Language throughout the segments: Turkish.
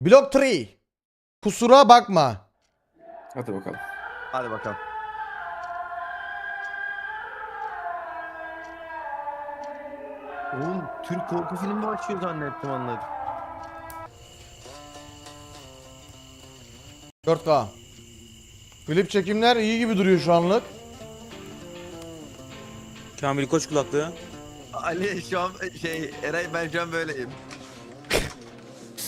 Blok 3. Kusura bakma. Hadi bakalım. Hadi bakalım. Oğlum Türk korku filmi açıyor zannettim anladım. 4K. Klip çekimler iyi gibi duruyor şu anlık. Kamil Koç kulaklığı. Ali şu an şey Eray ben şu an böyleyim.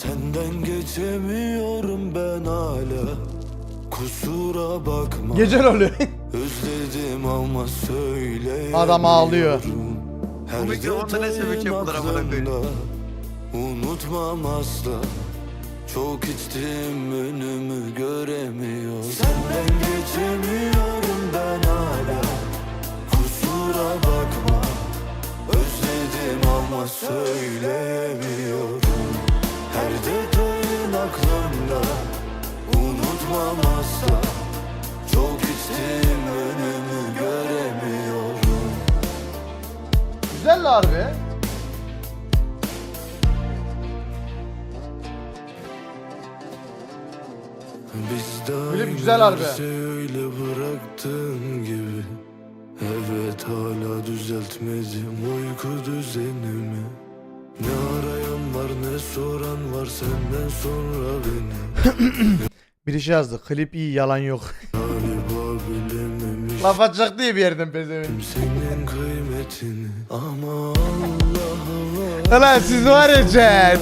Senden geçemiyorum ben hala. Kusura bakma. Gece rolü. Özledim ama söyleyemiyorum. Adam ağlıyor. Her Bu mikrofonda ne detayın aklımda. Unutmam asla. Çok içtim önümü göremiyorum. Senden geçemiyorum ben hala. Kusura bakma. Özledim ama söyleyemiyorum Biz daha Klip güzel harbi. öyle bıraktığın gibi Evet hala düzeltmedim uyku düzenimi Ne arayan var ne soran var senden sonra beni Bir şey yazdı. Klip iyi yalan yok. Laf atacak diye bir yerden pezevenk. senin kıymetini Ama Allah Ulan siz var ya chat.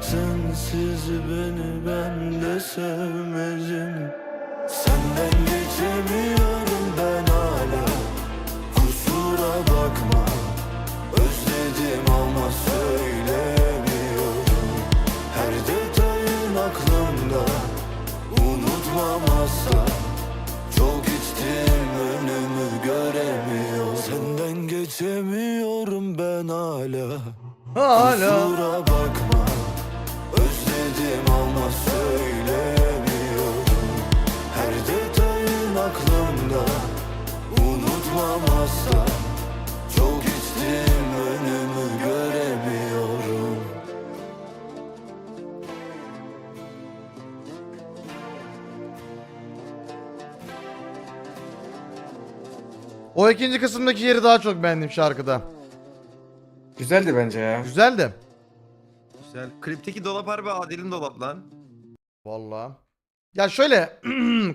Sensiz beni ben de sevmedim Hala. Kusura bakma Özledim ama söyleyemiyorum Her detayın aklımda Unutmam asla Çok içtim önümü göremiyorum O ikinci kısımdaki yeri daha çok beğendim şarkıda. Güzeldi bence ya. Güzeldi. Güzel. Klipteki dolap harbi Adil'in dolap lan. Vallahi. Ya şöyle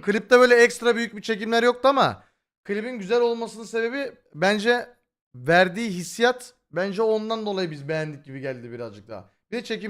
klipte böyle ekstra büyük bir çekimler yoktu ama klibin güzel olmasının sebebi bence verdiği hissiyat bence ondan dolayı biz beğendik gibi geldi birazcık daha. Bir de çekim